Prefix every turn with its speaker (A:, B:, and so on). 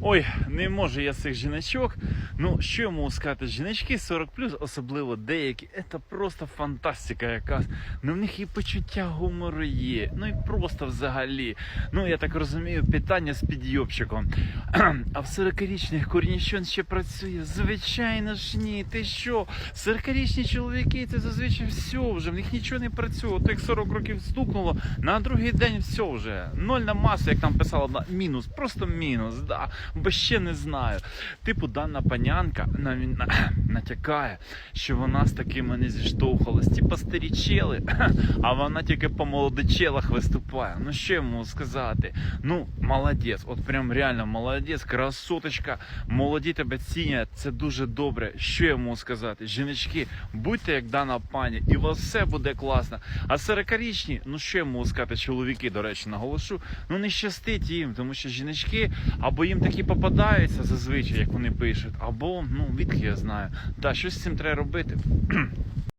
A: Ой, не можу я цих жіночок. Ну, що я можу сказати? Жіночки 40 особливо деякі, це просто фантастика якась. Ну в них і почуття гумору є. Ну і просто взагалі. Ну, я так розумію, питання з підйобчиком. А в 40-річних корніщон ще працює? Звичайно ж ні. Ти що? 40-річні чоловіки, це зазвичай все вже, в них нічого не працює. Як 40 років стукнуло, на другий день все вже. Ноль на масу, як там писала, одна, мінус, просто мінус, да. Бо ще не знаю. Типу, дана панянка на, на, натякає, що вона з такими не зіштовхалась. Типа старі чели, а вона тільки по молодичелах виступає. Ну що можу сказати? Ну, молодець, от прям реально молодець, красоточка, молоді тебе цінять, це дуже добре. Що можу сказати? Жіночки, будьте як дана пані, і у вас все буде класно. А 40-річні, ну що можу сказати, чоловіки, до речі, наголошу, ну не щастить їм, тому що жіночки або їм такі попадаються зазвичай, як вони пишуть, або ну відки я знаю. Та щось з цим треба робити.